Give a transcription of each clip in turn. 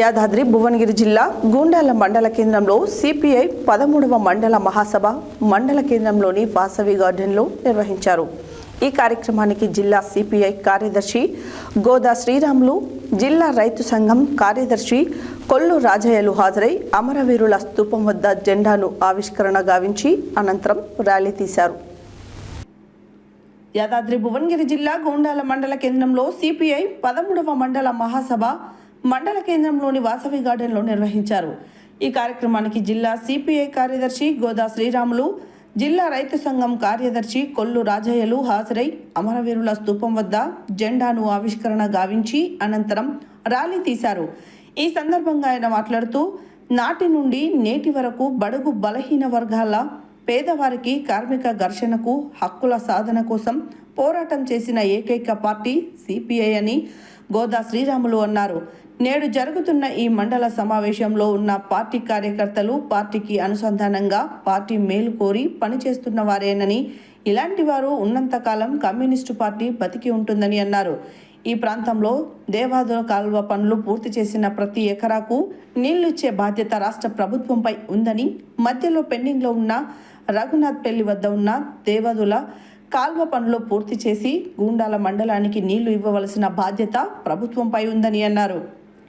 యాదాద్రి భువనగిరి జిల్లా గూండాల మండల కేంద్రంలో సిపిఐ పదమూడవ మండల మహాసభ మండల కేంద్రంలోని వాసవి గార్డెన్లో నిర్వహించారు. ఈ కార్యక్రమానికి జిల్లా సిపిఐ కార్యదర్శి గోదా శ్రీరాములు జిల్లా రైతు సంఘం కార్యదర్శి కొల్లు రాజయ్యలు హాజరై అమరవీరుల స్తూపం వద్ద జెండాను ఆవిష్కరణ గావించి అనంతరం ర్యాలీ తీశారు. యాదాద్రి భువనగిరి జిల్లా గోండాల మండల కేంద్రంలో సిపిఐ పదమూడవ మండల మహాసభ మండల కేంద్రంలోని వాసవి గార్డెన్లో నిర్వహించారు. ఈ కార్యక్రమానికి జిల్లా సిపిఐ కార్యదర్శి గోదా శ్రీరాములు జిల్లా రైతు సంఘం కార్యదర్శి కొల్లు రాజయ్యలు హాజరై అమరవీరుల స్తూపం వద్ద జెండాను ఆవిష్కరణ గావించి అనంతరం ర్యాలీ తీశారు. ఈ సందర్భంగా ఆయన మాట్లాడుతూ నాటి నుండి నేటి వరకు బడుగు బలహీన వర్గాల పేదవారికి కార్మిక ఘర్షణకు హక్కుల సాధన కోసం పోరాటం చేసిన ఏకైక పార్టీ సిపిఐ అని గోదా శ్రీరాములు అన్నారు. నేడు జరుగుతున్న ఈ మండల సమావేశంలో ఉన్న పార్టీ కార్యకర్తలు పార్టీకి అనుసంధానంగా పార్టీ మేలు కోరి పనిచేస్తున్న వారేనని ఇలాంటి వారు ఉన్నంతకాలం కమ్యూనిస్టు పార్టీ బతికి ఉంటుందని అన్నారు. ఈ ప్రాంతంలో దేవాదుల కాలువ పనులు పూర్తి చేసిన ప్రతి ఎకరాకు నీళ్ళు ఇచ్చే బాధ్యత రాష్ట్ర ప్రభుత్వంపై ఉందని మధ్యలో పెండింగ్లో ఉన్న రఘునాథ్ పెళ్ళి వద్ద ఉన్న దేవాదుల కాల్వ పనులు పూర్తి చేసి గూండాల మండలానికి నీళ్ళు ఇవ్వవలసిన బాధ్యత ప్రభుత్వంపై ఉందని అన్నారు.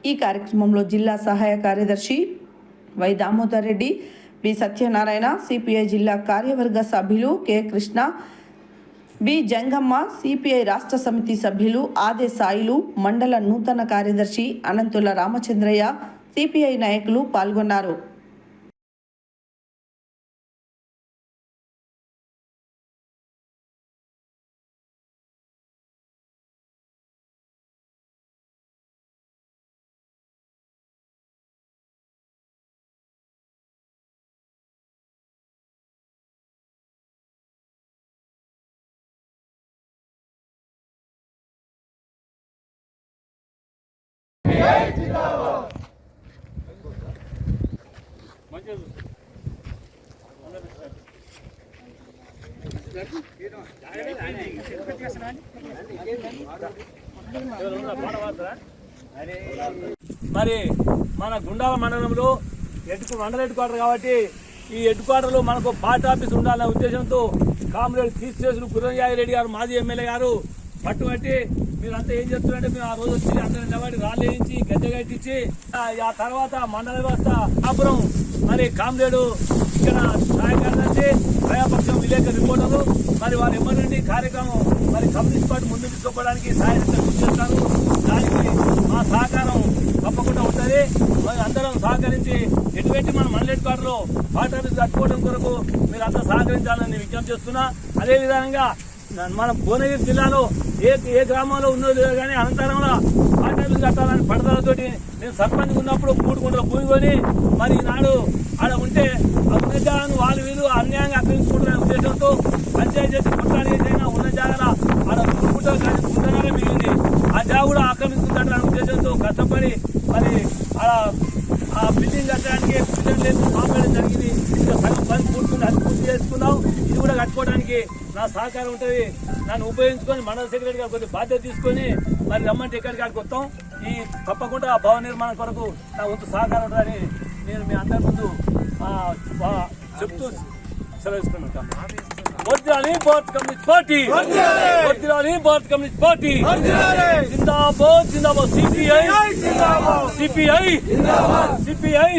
ఈ కార్యక్రమంలో జిల్లా సహాయ కార్యదర్శి Y Damodar Reddy B Satyanarayana CPI జిల్లా కార్యవర్గ సభ్యులు K Krishna B Jangamma CPI రాష్ట్ర సమితి సభ్యులు ఆదే సాయిలు మండల నూతన కార్యదర్శి అనంతుల రామచంద్రయ్య సిపిఐ నాయకులు పాల్గొన్నారు. మరి మన గుండాల మండలంలో ఎటు మండల హెడ్ క్వార్టర్ కాబట్టి ఈ హెడ్ క్వార్టర్లో మనకు పార్టీ ఆఫీస్ ఉండాలనే ఉద్దేశంతో కామ్రేడ్ చీఫ్ చేసిన గురంజాయి రెడ్డి గారు మాజీ ఎమ్మెల్యే గారు పట్టుబట్టి మీరంతా ఏం చెప్తున్నారంటే మేము ఆ రోజు వచ్చి అందరం నిలబడి రాళ్ళు వేయించి గద్దె కట్టించి ఆ తర్వాత మండల వ్యవస్థ కాపురం మరి కామ్రేడు ఇక్కడ సహాయ ప్రజాపక్షం ప్రయాపక్షం విలేకరు రిపోర్టరు. మరి వారు ఎమ్మనండి కార్యక్రమం మరి కమ్యూనిస్ట్ పార్టీ ముందు తీసుకోవడానికి సహాయత కృషి చేస్తారు. దానికి మా సహకారం తప్పకుండా ఉంటుంది. మరి అందరం సహకరించి ఎటువంటి మన మండలెట్ కార్డులో పార్టీ ఆఫీస్ కట్టుకోవడం కొరకు మీరు అంతా సహకరించాలని విజ్ఞప్తి చేస్తున్నా. అదే విధంగా మన భువనగిరి జిల్లాలో ఏ ఏ గ్రామంలో ఉన్నదో కానీ అనంతరంలో పార్టీ కట్టాలని పడతలతోటి నేను సర్పంచ్ ఉన్నప్పుడు మూడు గుంటల భూమి కొని మరి ఈనాడు ఆడ ఉంటే ఆ ఉన్న జాగాను వాళ్ళు వీళ్ళు అన్యాయంగా అక్రమించుకుంటున్న ఉద్దేశంతో పంచాయతీ చేసి కొట్టాలి ఏదైనా ఉన్న జాగా ఆడ గుంటలు కానీ గుంటగానే మిగిలింది. ఆ జాగా కూడా ఆక్రమించుకుంటారనే ఉద్దేశంతో కష్టపడి మరి ఆడ ఆ బిల్డింగ్ కట్టడానికి బిల్డింగ్ లేదు ఆపేయడం జరిగింది. కట్టుకోవడానికి నా సహకారం ఉంటుంది. నన్ను ఉపయోగించుకొని మండల సెక్రటరీ గారు కొద్దిగా బాధ్యత తీసుకొని మరి రమ్మంటే ఎక్కడికి కాడికి వస్తాం. ఈ తప్పకుండా ఆ భవన నిర్మాణం కొరకు నా వంతు సహకారం ఉంటుందని నేను మీ అందరి ముందు చెప్తూ సెలవిస్తున్నాను. వజ్రాలి భారత్ కమ్యూనిస్ట్ పార్టీ. వజ్రాలి భారత్ కమ్యూనిస్ట్ పార్టీ. జిందాబాద్ జిందాబాద్ సిపిఐ. CPI CPI